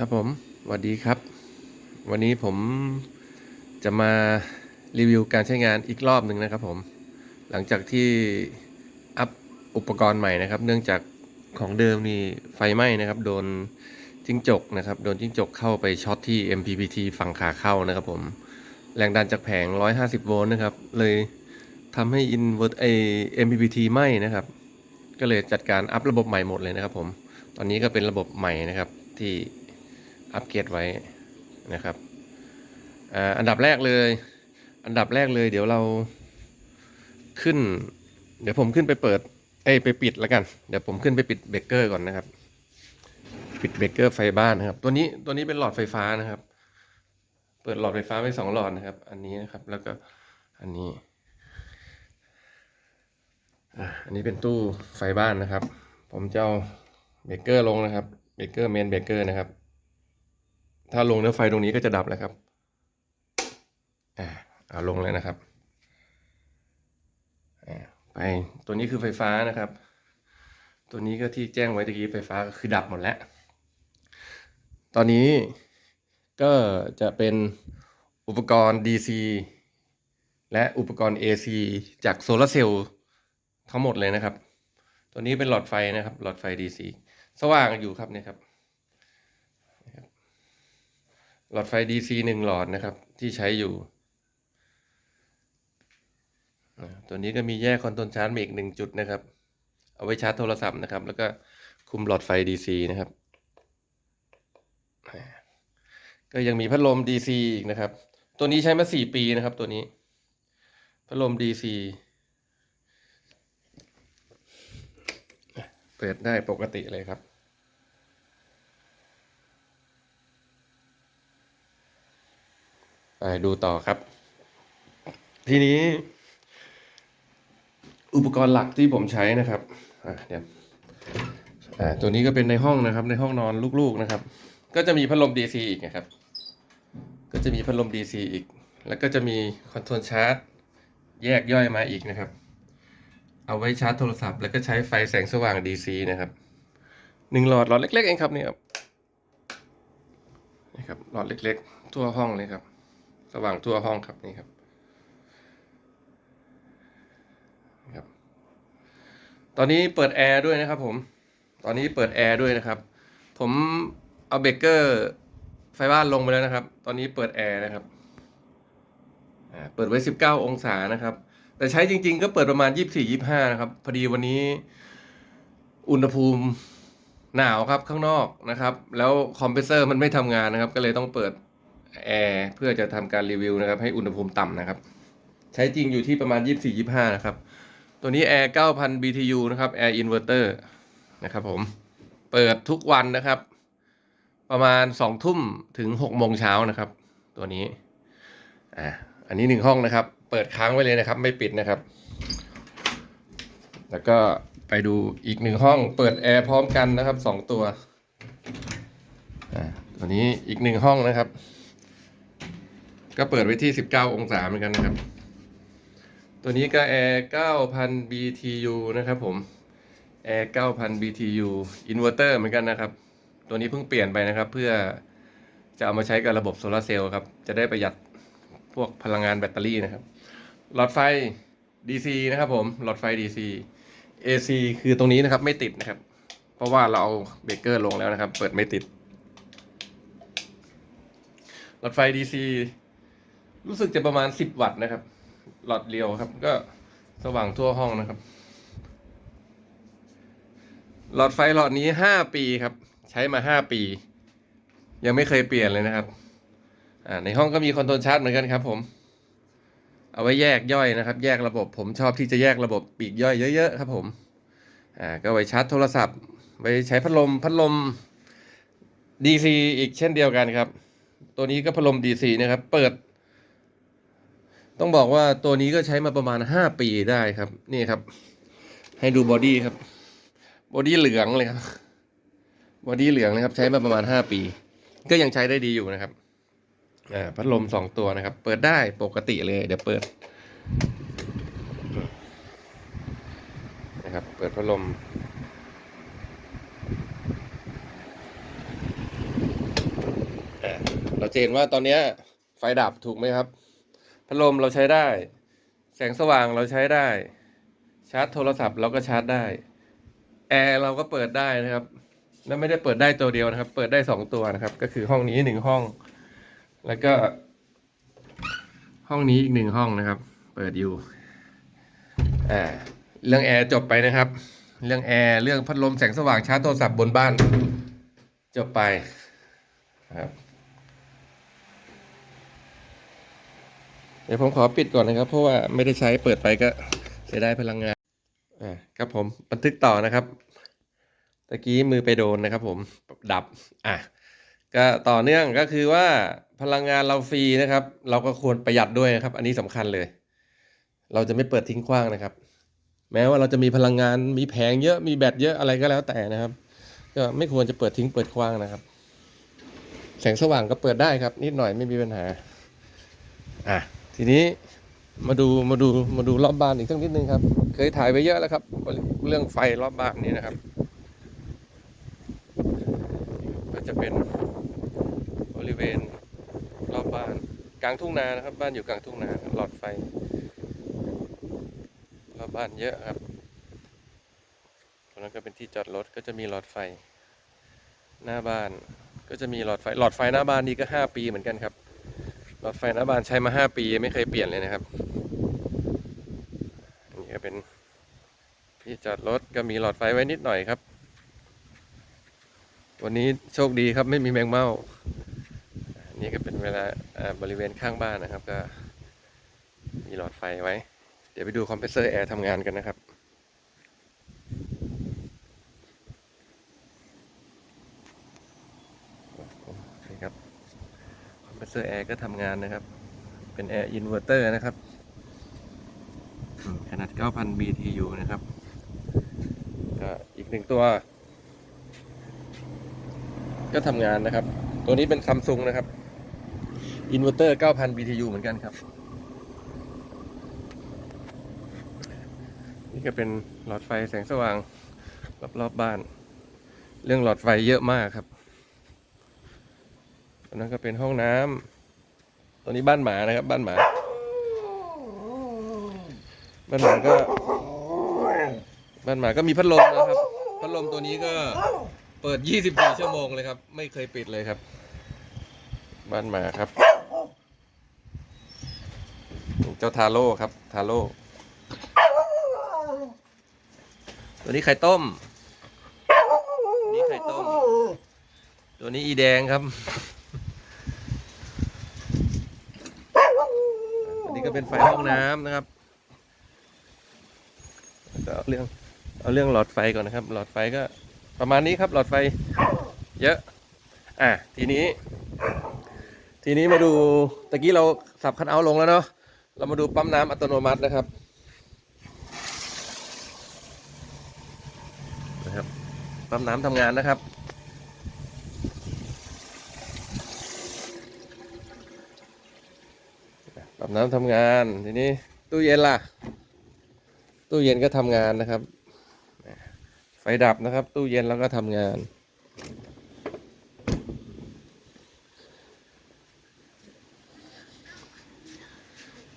ครับผมสวัสดีครับ วันนี้ผมจะมารีวิวการใช้งานอีกรอบหนึ่งนะครับผม หลังจากที่อัพอุปกรณ์ใหม่นะครับ เนื่องจากของเดิมนี่ไฟไหม้นะครับ โดนจิ้งจกนะครับ โดนจิ้งจกเข้าไปช็อตที่ MPPT ฝั่งขาเข้านะครับผม แรงดันจากแผง 150 โวลต์นะครับ เลยทำให้อินเวอร์ไอ MPPT ไหม้นะครับ ก็เลยจัดการอัพระบบใหม่หมดเลยนะครับผม ตอนนี้ก็เป็นระบบใหม่นะครับที่ อัปเกรดไว้นะครับอันดับแรกเลย อันดับแรกเลย เดี๋ยวเราขึ้น เดี๋ยวผมขึ้นไปเปิดเอ้ไปปิดแล้วกัน เดี๋ยวผมขึ้นไปปิดเบรกเกอร์ก่อนนะครับ ปิดเบรกเกอร์ไฟบ้านนะครับ ตัวนี้ตัวนี้เป็นหลอดไฟฟ้านะครับ เปิดหลอดไฟฟ้าไว้สองหลอดนะครับ อันนี้นะครับ แล้วก็อันนี้อะอันนี้เป็นตู้ไฟบ้านนะครับ ผมจะเอาเบรกเกอร์ลงนะครับ เบรกเกอร์เมนเบรกเกอร์นะครับ ถ้าลงแล้วไฟตรงนี้ก็จะดับแล้วครับ อ่าเอาลงเลยนะครับ อ่าไปตัวนี้คือไฟฟ้านะครับ ตัวนี้ก็ที่แจ้งไว้ตะกี้ไฟฟ้าก็คือดับหมดแล้ว ตอนนี้ก็จะเป็นอุปกรณ์ DC และอุปกรณ์ AC จากโซลาร์เซลล์ทั้งหมดเลยนะครับ ตัวนี้เป็นหลอดไฟนะครับ หลอดไฟ DC สว่างอยู่ครับเนี่ยครับ หลอดไฟ DC หนึ่งหลอดนะครับ ที่ใช้อยู่ ตัวนี้ก็มีแยกคอนโทรลชาร์จมาอีกหนึ่งจุดนะครับ เอาไว้ชาร์จโทรศัพท์นะครับ แล้วก็คุมหลอดไฟ DC นะครับ ก็ยังมีพัดลม DC อีกนะครับ ตัวนี้ใช้มาสี่ปีนะครับ ตัวนี้ พัดลม DC เปิดได้ปกติเลยครับ ไปดูต่อครับ ทีนี้ อุปกรณ์หลักที่ผมใช้นะครับอะเดี๋ยวอ่าตัวนี้ก็เป็นในห้องนะครับ ในห้องนอนลูกๆนะครับ ก็จะมีพัดลม DC อีกนะครับ ก็จะมีพัดลม DC อีก แล้วก็จะมีคอนโทรลชาร์จ แยกย่อยมาอีกนะครับ เอาไว้ชาร์จโทรศัพท์ แล้วก็ใช้ไฟแสงสว่าง DC นะครับหนึ่งหลอดหลอดเล็กๆเองครับเนี่ยครับนี่ครับหลอดเล็ก ๆ ทั่วห้องเลยครับ ว่างทั่วห้องครับนี่ครับครับ ตอนนี้เปิดแอร์ด้วยนะครับผมตอนนี้เปิดแอร์ด้วยนะครับ ผมเอาเบรกเกอร์ไฟบ้านลงไปแล้วนะครับ ตอนนี้เปิดแอร์นะครับเปิดไว้ 19 องศานะครับ แต่ใช้จริง ๆ ก็เปิดประมาณ 24 25 นะครับ พอดีวันนี้อุณหภูมิหนาวครับข้างนอกนะครับ แล้วคอมเพรสเซอร์มันไม่ทำงานนะครับ ก็เลยต้องเปิด แอร์เพื่อจะทำการรีวิวนะครับให้อุณหภูมิต่ำนะครับ ใช้จริงอยู่ที่ประมาณ 24-25 นะครับ ตัวนี้แอร์ 9,000 BTU นะครับแอร์อินเวอร์เตอร์นะครับผมเปิดทุกวันนะครับ ประมาณ 2 ทุ่มถึง 6 โมงเช้านะครับ ตัวนี้อ่าอันนี้หนึ่งห้องนะครับ เปิดค้างไว้เลยนะครับ ไม่ปิดนะครับ แล้วก็ไปดูอีกหนึ่งห้อง เปิดแอร์พร้อมกันนะครับสองตัวอ่าตัวนี้อีกหนึ่งห้องนะครับ ก็เปิดไว้ที่ 19 องศาเหมือนกันนะครับ ตัวนี้ก็แอร์9,000 BTU นะครับผมแอร์9,000 BTU อินเวอร์เตอร์เหมือนกันนะครับ ตัวนี้เพิ่งเปลี่ยนไปนะครับ เพื่อจะเอามาใช้กับระบบโซลาร์เซลล์ครับ จะได้ประหยัดพวกพลังงานแบตเตอรี่นะครับ หลอดไฟ DC นะครับผม หลอดไฟ DC AC คือตรงนี้นะครับไม่ติดนะครับ เพราะว่าเราเอาเบรกเกอร์ลงแล้วนะครับ เปิดไม่ติด หลอดไฟ DC รู้สึกจะประมาณ10วัตต์นะครับ หลอดเรียวครับ ก็สว่างทั่วห้องนะครับ หลอดไฟหลอดนี้5ปีครับ ใช้มา5ปี ยังไม่เคยเปลี่ยนเลยนะครับ อ่าในห้องก็มีคอนโทรลชาร์จเหมือนกันครับ ผม เอาไว้แยกย่อยนะครับ แยกระบบ ผมชอบที่จะแยกระบบปีกย่อยเยอะๆครับผม อ่าก็ไว้ชาร์จโทรศัพท์ ไว้ใช้พัดลมพัดลม DC อีกเช่นเดียวกันครับ ตัวนี้ก็พัดลม DC นะครับ เปิด ต้องบอกว่าตัวนี้ก็ใช้มาประมาณห้าปีได้ครับ นี่ครับ ให้ดูบอดี้ครับ บอดี้เหลืองเลยครับ บอดี้เหลืองนะครับ ใช้มาประมาณห้าปี ก็ยังใช้ได้ดีอยู่นะครับอ่าพัดลมสองตัวนะครับ เปิดได้ปกติเลย เดี๋ยวเปิดนะครับ เปิดพัดลมจะเห็นว่าตอนนี้ไฟดับถูกไหมครับ พัดลมเราใช้ได้ แสงสว่างเราใช้ได้ ชาร์จโทรศัพท์เราก็ชาร์จได้ แอร์เราก็เปิดได้นะครับแล้วไม่ได้เปิดได้ตัวเดียวนะครับ เปิดได้สองตัวนะครับ ก็คือห้องนี้หนึ่งห้อง แล้วก็ ห้องนี้อีกหนึ่งห้องนะครับ เปิดอยู่ อ่า เรื่องแอร์จบไปนะครับ เรื่องแอร์เรื่องพัดลมแสงสว่างชาร์จโทรศัพท์บนบ้าน จบไปครับ เดี๋ยวผมขอปิดก่อนนะครับ เพราะว่าไม่ได้ใช้เปิดไปก็เสียได้พลังงานอ่าครับผมบันทึกต่อนะครับตะกี้มือไปโดนนะครับ ผมดับอะก็ต่อเนื่องก็คือว่าพลังงานเราฟรีนะครับ เราก็ควรประหยัดด้วยนะครับ อันนี้สำคัญเลย เราจะไม่เปิดทิ้งขว้างนะครับ แม้ว่าเราจะมีพลังงานมีแผงเยอะมีแบตเยอะอะไรก็แล้วแต่นะครับ ก็ไม่ควรจะเปิดทิ้งเปิดขว้างนะครับ แสงสว่างก็เปิดได้ครับ นิดหน่อยไม่มีปัญหาอะ ทีนี้มาดูมาดูมาดูรอบบ้านอีกสักนิดนึงครับ เคยถ่ายไปเยอะแล้วครับ เรื่องไฟรอบบ้านนี้นะครับ ก็จะเป็นบริเวณรอบบ้านกลางทุ่งนานะครับ บ้านอยู่กลางทุ่งนาหลอดไฟรอบบ้านเยอะครับตรงนั้นก็เป็นที่จอดรถก็จะมีหลอดไฟ หน้าบ้านก็จะมีหลอดไฟหลอดไฟหน้าบ้านนี่ก็ห้าปีเหมือนกันครับ อดไฟหน้าบ้านใช้มาห้าปีไม่เคยเปลี่ยนเลยนะครับ อันนี้ก็เป็นที่จอดรถก็มีหลอดไฟไว้นิดหน่อยครับ วันนี้โชคดีครับไม่มีแมงเม่าอันนี่ก็เป็นเวลาบริเวณข้างบ้านนะครับ ก็มีหลอดไฟไว้ เดี๋ยวไปดูคอมเพรสเซอร์แอร์ทำงานกันนะครับ นี่ครับ คอมเพรสเซอร์แอร์ ก็ทำงานนะครับ เป็นแอร์อินเวอร์เตอร์นะครับ ขนาด 9,000 BTU นะครับก็อีกหนึ่งตัว ก็ทำงานนะครับ ตัวนี้เป็นซัมซุงนะครับอินเวอร์เตอร์ 9,000 BTU เหมือนกันครับ นี่ก็เป็นหลอดไฟแสงสว่าง รอบๆบบ้าน เรื่องหลอดไฟเยอะมากครับตรงนั้นก็เป็นห้องน้ำ ตัวนี้บ้านหมานะครับ บ้านหมา บ้านหมาก็ บ้านหมาก็มีพัดลมนะครับ พัดลมตัวนี้ก็เปิด 24 ชั่วโมงเลยครับ ไม่เคยปิดเลยครับ บ้านหมาครับ เจ้าทาโร่ครับ ทาโร่ตัวนี้ไข่ต้ม นี่ไข่ต้ม ตัวนี้อีแดงครับ อันนี้ก็เป็นไฟห้ องน้ำนะครับก็เอาเรื่องเอาเรื่องหลอดไฟก่อนนะครับ หลอดไฟก็ประมาณนี้ครับ หลอดไฟ เยอะ อะทีนี้ ทีนี้มาดูตะกี้เราสับคันเอาลงแล้วเนาะเรามาดูปั๊มน้ำอัตโนมัตินะครับนะครับปั๊มน้ำทำงานนะครับ น้ำทำงานทีนี้ตู้เย็นล่ะ ตู้เย็นก็ทำงานนะครับ ไฟดับนะครับ ตู้เย็นแล้วก็ทำงาน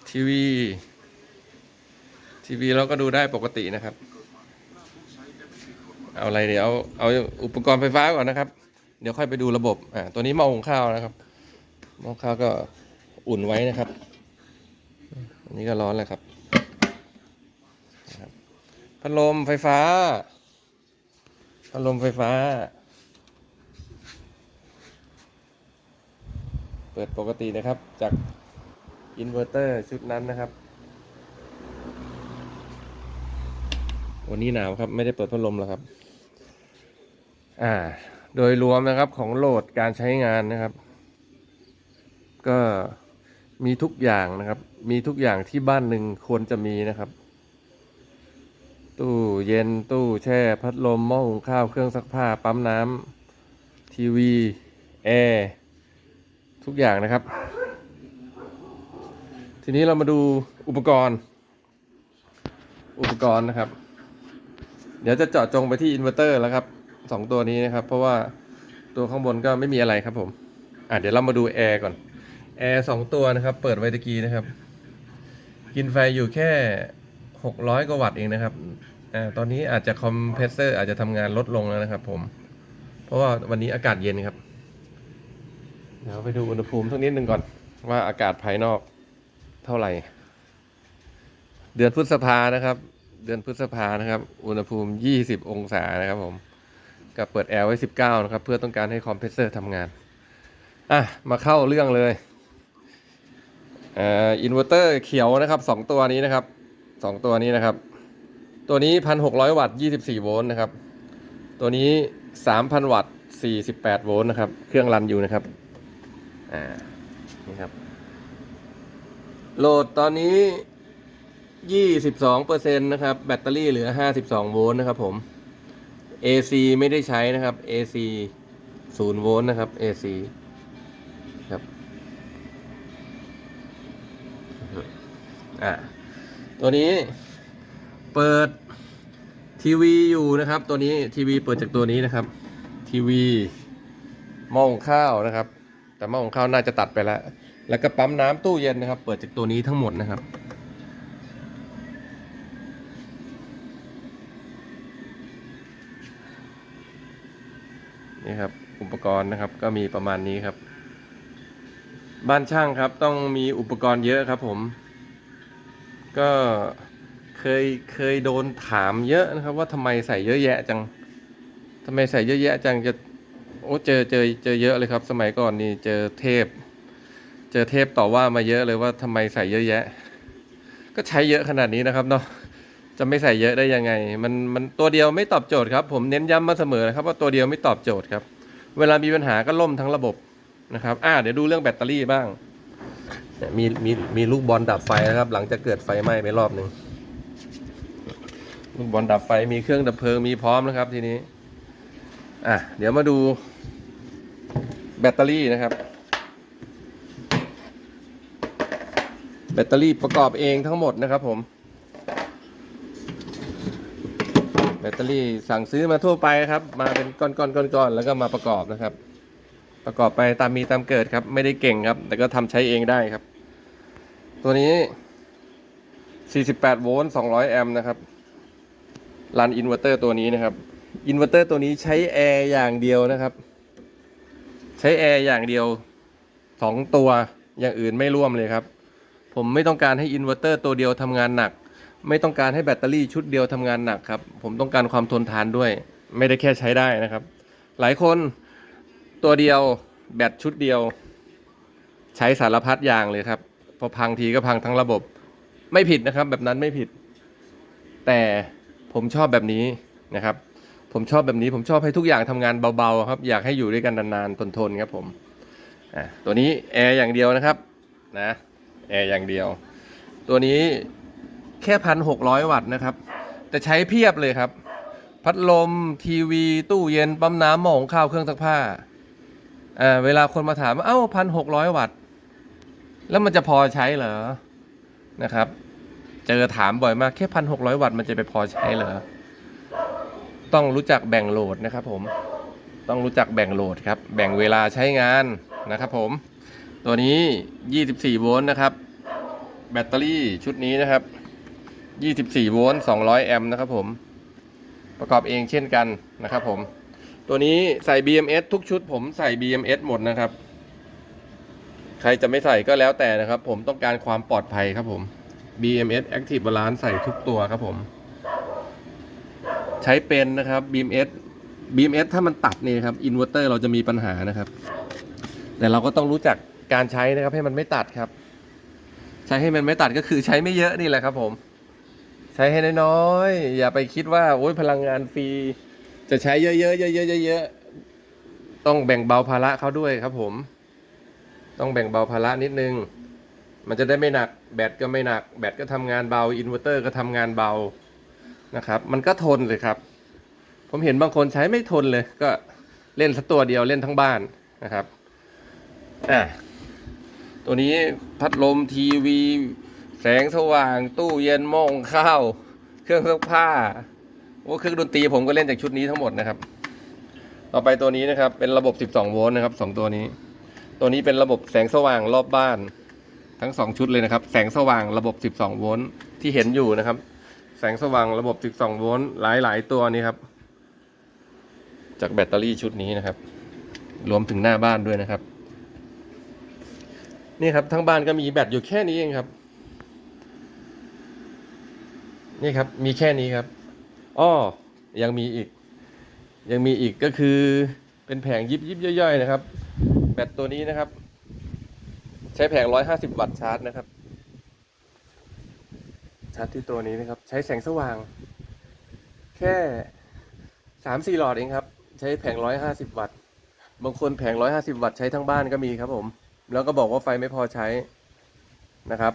ทีวี ทีวีเราก็ดูได้ปกตินะครับ เอาอะไรเดี๋ยวเอาเอาอุปกรณ์ไฟฟ้าก่อนนะครับ เดี๋ยวค่อยไปดูระบบอ่าตัวนี้หม้อหุงข้าวนะครับหม้อข้าวก็อุ่นไว้นะครับ อันนี้ก็ร้อนเลยครับนะครับ พัดลมไฟฟ้า พัดลมไฟฟ้า เปิดปกตินะครับ จากอินเวอร์เตอร์ชุดนั้นนะครับ วันนี้หนาวครับ ไม่ได้เปิดพัดลมแล้วครับ อ่า โดยรวมนะครับของโหลดการใช้งานนะครับ ก็ มีทุกอย่างนะครับ มีทุกอย่างที่บ้านหนึ่งควรจะมีนะครับ ตู้เย็นตู้แช่พัดลมหม้อหุงข้าวเครื่องซักผ้าปั๊มน้ำทีวีแอร์ทุกอย่างนะครับ ทีนี้เรามาดูอุปกรณ์ อุปกรณ์นะครับ เดี๋ยวจะเจาะจงไปที่อินเวอร์เตอร์แล้วครับสองตัวนี้นะครับ เพราะว่าตัวข้างบนก็ไม่มีอะไรครับผม อะเดี๋ยวเรามาดูแอร์ก่อน แอร์สองตัวนะครับ เปิดไว้ตะกี้นะครับ กินไฟอยู่แค่600กว่าวัตต์เองนะครับอ่าตอนนี้อาจจะคอมเพรสเซอร์อาจจะทำงานลดลงแล้วนะครับผม เพราะว่าวันนี้อากาศเย็นครับ เดี๋ยวไปดูอุณหภูมิสักนิดหนึ่งก่อน ว่าอากาศภายนอกเท่าไหร่ เดือนพฤษภานะครับ เดือนพฤษภานะครับ อุณหภูมิ 20 องศานะครับผมกับเปิดแอร์ไว้ 19 นะครับ เพื่อต้องการให้คอมเพรสเซอร์ทำงาน อะ มาเข้าเรื่องเลย อินเวอร์เตอร์เขียวนะครับ2ตัวนี้นะครับ2ตัวนี้นะครับ ตัวนี้1,600วัตต์24โวลต์นะครับ ตัวนี้3,000วัตต์48โวลต์นะครับ เครื่องรันอยู่นะครับ อ่า นี่ครับ โหลดตอนนี้22%นะครับ แบตเตอรี่เหลือ52โวลต์นะครับผม AC ไม่ได้ใช้นะครับ AC 0โวลต์นะครับ AC ครับ อ่าตัวนี้เปิดทีวีอยู่นะครับ ตัวนี้ทีวีเปิดจากตัวนี้นะครับ ทีวีหม้อหุงข้าวนะครับ แต่หม้อหุงข้าวน่าจะตัดไปแล้ว แล้วก็ปั๊มน้ำตู้เย็นนะครับ เปิดจากตัวนี้ทั้งหมดนะครับนี่ครับอุปกรณ์นะครับก็มีประมาณนี้ครับ บ้านช่างครับต้องมีอุปกรณ์เยอะครับผม ก็เคยเคยโดนถามเยอะนะครับ ว่าทำไมใส่เยอะแยะจังทำไมใส่เยอะแยะจังจะโอ้เจอเจอเจอเยอะเลยครับ สมัยก่อนนี่เจอเทพ เจอเทพต่อว่ามาเยอะเลยว่าทำไมใส่เยอะแยะ ก็ใช้เยอะขนาดนี้นะครับเนาะจะไม่ใส่เยอะได้ยังไง มันมันตัวเดียวไม่ตอบโจทย์ครับ ผมเน้นย้ำมาเสมอนะครับ ว่าตัวเดียวไม่ตอบโจทย์ครับ เวลามีปัญหาก็ล่มทั้งระบบนะครับ อ่าเดี๋ยวดูเรื่องแบตเตอรี่บ้าง เนี่ยมีมีมีลูกบอลดับไฟนะครับ หลังจากเกิดไฟไหม้ไปรอบหนึ่งลูกบอลดับไฟมีเครื่องดับเพลิงมีพร้อมนะครับทีนี้ อะเดี๋ยวมาดู แบตเตอรี่นะครับ แบตเตอรี่ประกอบเองทั้งหมดนะครับผมแบตเตอรี่สั่งซื้อมาทั่วไปครับ มาเป็นก้อนๆๆๆแล้วก็มาประกอบนะครับ ประกอบไปตามมีตามเกิดครับ ไม่ได้เก่งครับ แต่ก็ทำใช้เองได้ครับ ตัวนี้ 48 โวลต์ 200 แอมป์นะครับ รันอินเวอร์เตอร์ตัวนี้นะครับ อินเวอร์เตอร์ตัวนี้ใช้แอร์อย่างเดียวนะครับ ใช้แอร์อย่างเดียวสองตัว อย่างอื่นไม่ร่วมเลยครับ ผมไม่ต้องการให้อินเวอร์เตอร์ตัวเดียวทำงานหนัก ไม่ต้องการให้แบตเตอรี่ชุดเดียวทำงานหนักครับ ผมต้องการความทนทานด้วย ไม่ได้แค่ใช้ได้นะครับ หลายคนตัวเดียวแบตชุดเดียว ใช้สารพัดอย่างเลยครับ พอพังทีก็พังทั้งระบบ ไม่ผิดนะครับ แบบนั้นไม่ผิด แต่ผมชอบแบบนี้นะครับ ผมชอบแบบนี้ผมชอบให้ทุกอย่างทำงานเบาๆครับ อยากให้อยู่ด้วยกันนานๆทนๆครับผมตัวนี้แอร์อย่างเดียวนะครับนะแอร์อย่างเดียว ตัวนี้แค่พันหกร้อยวัตต์นะครับ แต่ใช้เพียบเลยครับ พัดลมทีวี ตู้เย็นปั๊มน้ำหม้อหุงข้าวเครื่องซักผ้าอ่าเวลาคนมาถามว่าเอ้าพันหกร้อยวัตต์ แล้วมันจะพอใช้เหรอนะครับ เจอถามบ่อยมากแค่พันหกร้อยวัตต์มันจะไปพอใช้เหรอต้องรู้จักแบ่งโหลดนะครับ ผมต้องรู้จักแบ่งโหลดครับ แบ่งเวลาใช้งานนะครับ ผม ตัวนี้ 24 โวลต์นะครับ แบตเตอรี่ชุดนี้นะครับ 24 โวลต์ 200 แอมป์นะครับ ผม ประกอบเองเช่นกันนะครับ ผม ตัวนี้ใส่ BMS ทุกชุดผมใส่ BMS หมดนะครับ ใครจะไม่ใส่ก็แล้วแต่นะครับ ผมต้องการความปลอดภัยครับผม BMS Active Balance ใส่ทุกตัวครับผม ใช้เป็นนะครับ BMS BMS ถ้ามันตัดนี่ครับอินเวอร์เตอร์เราจะมีปัญหานะครับ แต่เราก็ต้องรู้จักการใช้นะครับ ให้มันไม่ตัดครับ ใช้ให้มันไม่ตัดก็คือใช้ไม่เยอะนี่แหละครับ ผม ใช้ให้น้อยๆอย่าไปคิดว่าโอ้ยพลังงานฟรี จะใช้เยอะๆเยอะๆเยอะๆต้องแบ่งเบาภาระเขาด้วยครับผม ต้องแบ่งเบาภาระนิดนึง มันจะได้ไม่หนัก แบตก็ไม่หนัก แบตก็ทำงานเบา อินเวอร์เตอร์ก็ทำงานเบา นะครับ มันก็ทนเลยครับ ผมเห็นบางคนใช้ไม่ทนเลย ก็เล่นสักตัวเดียวเล่นทั้งบ้านนะครับ อะตัวนี้พัดลมทีวี แสงสว่าง ตู้เย็นหม้องข้าว เครื่องซักผ้าโอ้เครื่องดนตรีผมก็เล่นจากชุดนี้ทั้งหมดนะครับ ต่อไปตัวนี้นะครับ เป็นระบบ 12 โวลต์นะครับสองตัวนี้ ตัวนี้เป็นระบบแสงสว่างรอบบ้าน ทั้งสองชุดเลยนะครับ แสงสว่างระบบ 12 โวลต์ที่เห็นอยู่นะครับ แสงสว่างระบบ 12 โวลต์หลายๆตัวนี้ครับ จากแบตเตอรี่ชุดนี้นะครับ รวมถึงหน้าบ้านด้วยนะครับ นี่ครับทั้งบ้านก็มีแบตอยู่แค่นี้เองครับ นี่ครับมีแค่นี้ครับอ้อยังมีอีก ยังมีอีกก็คือเป็นแผงยิบยิบย่อยๆนะครับ ตตัวนี้นะครับ ใช้แผง 150 วัตต์ชาร์จนะครับ ชาร์จที่ตัวนี้นะครับ ใช้แสงสว่าง แค่3-4หลอดเองครับ ใช้แผง 150 วัตต์ บางคนแผง 150 วัตต์ใช้ทั้งบ้านก็มีครับผม แล้วก็บอกว่าไฟไม่พอใช้นะครับ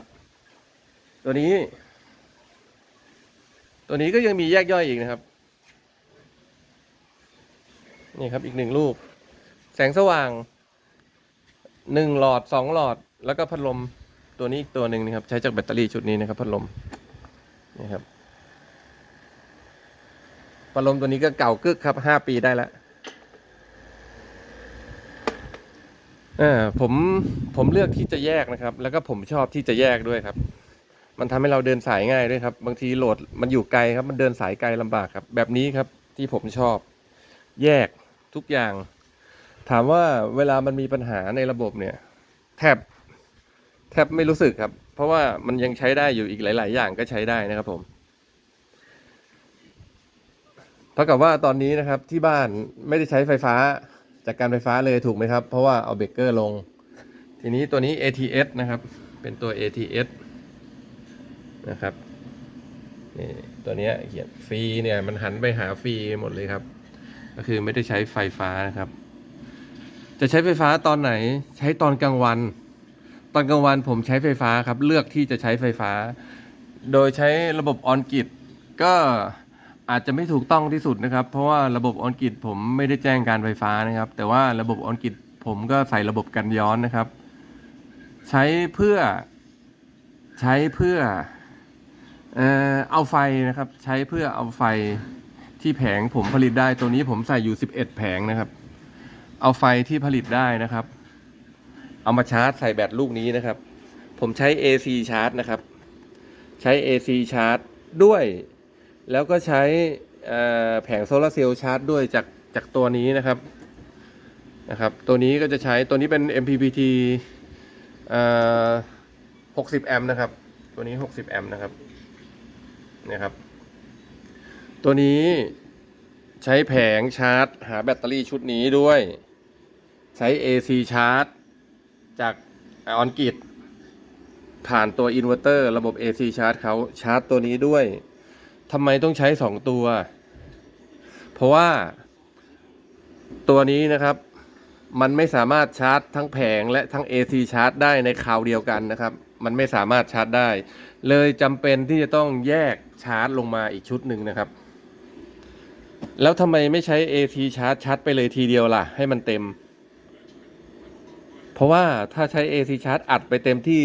ตัวนี้ ตัวนี้ก็ยังมีแยกย่อยอีกนะครับ นี่ครับอีกหนึ่งลูกแสงสว่าง หนึ่งหลอดสองหลอด แล้วก็พัดลมตัวนี้อีกตัวหนึ่งนะครับ ใช้จากแบตเตอรี่ชุดนี้นะครับพัดลมนี่ครับพัดลมตัวนี้ก็เก่ากึกครับห้าปีได้แล้วอ่าผมผมเลือกที่จะแยกนะครับ แล้วก็ผมชอบที่จะแยกด้วยครับ มันทำให้เราเดินสายง่ายด้วยครับ บางทีโหลดมันอยู่ไกลครับ มันเดินสายไกลลำบากครับ แบบนี้ครับที่ผมชอบ แยกทุกอย่าง ถามว่าเวลามันมีปัญหาในระบบเนี่ย แทบแทบไม่รู้สึกครับ เพราะว่ามันยังใช้ได้อยู่อีกหลาย ๆ อย่างก็ใช้ได้นะครับผมเท่ากับว่าตอนนี้นะครับที่บ้านไม่ได้ใช้ไฟฟ้าจากการไฟฟ้าเลยถูกไหมครับ เพราะว่าเอาเบรกเกอร์ลง ทีนี้ตัวนี้ ATS นะครับ เป็นตัว ATS นะครับนี่ตัวนี้เขียนฟรีเนี่ยมันหันไปหาฟรีหมดเลยครับ ก็คือไม่ได้ใช้ไฟฟ้านะครับ จะใช้ไฟฟ้าตอนไหนใช้ตอนกลางวัน ตอนกลางวันผมใช้ไฟฟ้าครับ เลือกที่จะใช้ไฟฟ้า โดยใช้ระบบออนกิตก็อาจจะไม่ถูกต้องที่สุดนะครับ เพราะว่าระบบออนกิตผมไม่ได้แจ้งการไฟฟ้านะครับ แต่ว่าระบบออนกิตผมก็ใส่ระบบกันย้อนนะครับ ใช้เพื่อใช้เพื่อเอ่อเอาไฟนะครับ ใช้เพื่อเอาไฟที่แผงผมผลิตได้ตัวนี้ผมใส่อยู่ 11 แผงนะครับ เอาไฟที่ผลิตได้นะครับ เอามาชาร์จใส่แบตลูกนี้นะครับ ผมใช้ AC ชาร์จนะครับ ใช้ AC ชาร์จด้วย แล้วก็ใช้แผงโซลาร์เซลล์ชาร์จด้วยจากจากตัวนี้นะครับนะครับ ตัวนี้ก็จะใช้ตัวนี้เป็น MPPT 60 แอมป์นะครับ ตัวนี้ 60 แอมป์นะครับนี่ยครับ ตัวนี้ใช้แผงชาร์จ หาแบตเตอรี่ชุดนี้ด้วย ใช้ AC ชาร์จ จากออนกิตผ่านตัวอินเวอร์เตอร์ระบบ AC ชาร์จเขาชาร์จตัวนี้ด้วยทำไมต้องใช้ 2 ตัว เพราะว่าตัวนี้นะครับ มันไม่สามารถชาร์จทั้งแผงและทั้ง AC ชาร์จได้ในคราวเดียวกันนะครับ มันไม่สามารถชาร์จได้ เลยจำเป็นที่จะต้องแยกชาร์จลงมาอีกชุดหนึ่งนะครับ แล้วทำไมไม่ใช้ AC ชาร์จชาร์จไปเลยทีเดียวล่ะ ให้มันเต็ม เพราะว่าถ้าใช้ AC ชาร์จอัดไปเต็มที่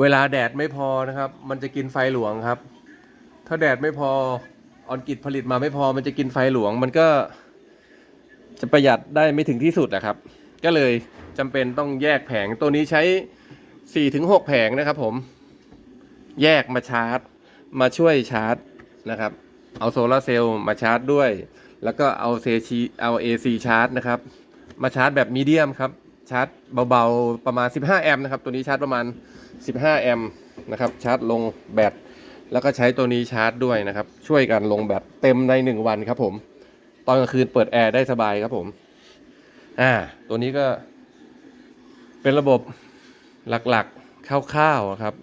เวลาแดดไม่พอนะครับ มันจะกินไฟหลวงครับ ถ้าแดดไม่พอออนกิจผลิตมาไม่พอมันจะกินไฟหลวง มันก็จะประหยัดได้ไม่ถึงที่สุดนะครับ ก็เลยจำเป็นต้องแยกแผงตัวนี้ใช้ 4-6 แผงนะครับผมแยกมาชาร์จ มาช่วยชาร์จนะครับ เอาโซลาร์เซลล์มาชาร์จด้วย แล้วก็เอาเซชีเอา AC ชาร์จนะครับ มาชาร์จแบบมีเดียมครับ ชาร์จเบาๆประมาณ 15 แอมป์นะครับ ตัวนี้ชาร์จประมาณ 15 แอมป์นะครับ ชาร์จลงแบต แล้วก็ใช้ตัวนี้ชาร์จด้วยนะครับ ช่วยกันลงแบตเต็มใน 1 วันครับผม ตอนกลางคืนเปิดแอร์ได้สบายครับผม อ่า ตัวนี้ก็เป็นระบบหลักๆคร่าวๆครับ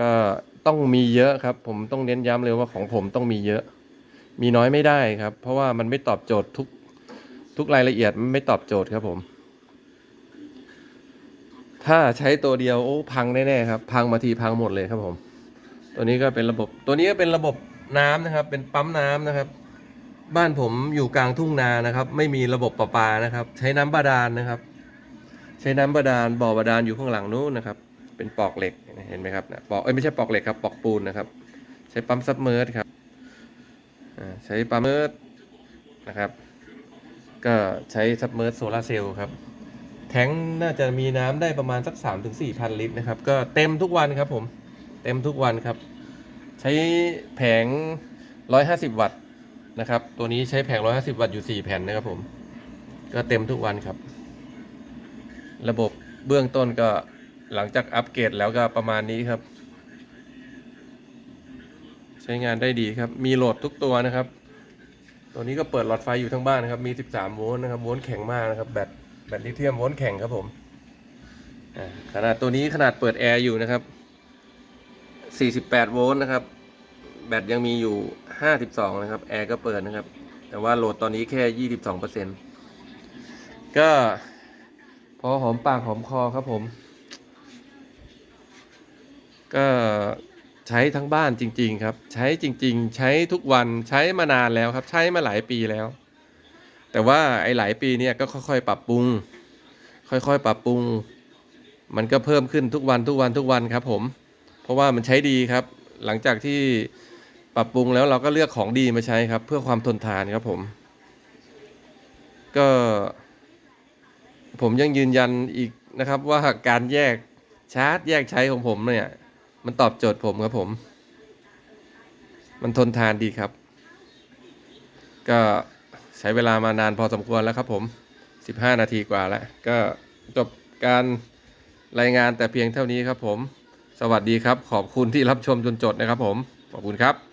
ก็ต้องมีเยอะครับ ผมต้องเน้นย้ำเลยว่าของผมต้องมีเยอะ มีน้อยไม่ได้ครับ เพราะว่ามันไม่ตอบโจทย์ทุกทุกรายละเอียดมันไม่ตอบโจทย์ครับผม ถ้าใช้ตัวเดียวโอ้พังแน่ๆครับ พังมาทีพังหมดเลยครับผม ตัวนี้ก็เป็นระบบตัวนี้ก็เป็นระบบน้ำนะครับ เป็นปั๊มน้ำนะครับ บ้านผมอยู่กลางทุ่งนานะครับ ไม่มีระบบประปานะครับ ใช้น้ำบาดาลนะครับ ใช้น้ำบาดาลบ่อบาดาลอยู่ข้างหลังนู้นนะครับ เป็นปอกเหล็กเห็นไหมครับนะปอกเอ้ยไม่ใช่ปอกเหล็กครับปอกปูนนะครับ ใช้ปั๊มซับเมอร์ครับใช้ปั๊มเมอร์นะครับ ก็ใช้ซับเมอร์โซลาเซลล์ครับ ทท้งน่าจะมีน้ำได้ประมาณสัก3าถึงสี่พันลิตรนะครับ ก็เต็มทุกวันครับผม เต็มทุกวันครับ ใช้แผง 150 วัตต์นะครับ ตัวนี้ใช้แผง 150 วัตต์อยู่ 4 แผ่นนะครับผม ก็เต็มทุกวันครับ ระบบเบื้องต้นก็หลังจากอัปเกรดแล้วก็ประมาณนี้ครับ ใช้งานได้ดีครับ มีโหลดทุกตัวนะครับ ตัวนี้ก็เปิดหลอดไฟอยู่ทั้งบ้านนะครับ มี 13 โวลต์นะครับ โวลต์แข็งมากนะครับ แบต แบตลิเธียมโวลต์แข็งครับผมขนาดตัวนี้ขนาดเปิดแอร์อยู่นะครับ 48 โวลต์นะครับ แบตยังมีอยู่ 52 นะครับ แอร์ก็เปิดนะครับ แต่ว่าโหลดตอนนี้แค่ 22เปอร์เซ็นต์ก็พอหอมปากหอมคอครับผม ก็ใช้ทั้งบ้านจริง ๆ ครับ ใช้จริง ๆ ใช้ทุกวันใช้มานานแล้วครับ ใช้มาหลายปีแล้ว แต่ว่าไอ้หลายปีเนี่ยก็ค่อยๆ ปรับปรุง ค่อยๆ ปรับปรุง มันก็เพิ่มขึ้นทุกวันทุกวันทุกวันครับผม เพราะว่ามันใช้ดีครับ หลังจากที่ปรับปรุงแล้วเราก็เลือกของดีมาใช้ครับ เพื่อความทนทานครับผม ก็ ผมยังยืนยันอีกนะครับ ว่าการแยกชาร์จแยกใช้ของผมเนี่ย มันตอบโจทย์ผมครับผม มันทนทานดีครับ ก็ ใช้เวลามานานพอสมควรแล้วครับผม 15 นาทีกว่าแล้ว ก็จบการรายงานแต่เพียงเท่านี้ครับผม สวัสดีครับ ขอบคุณที่รับชมจนจบนะครับผม ขอบคุณครับ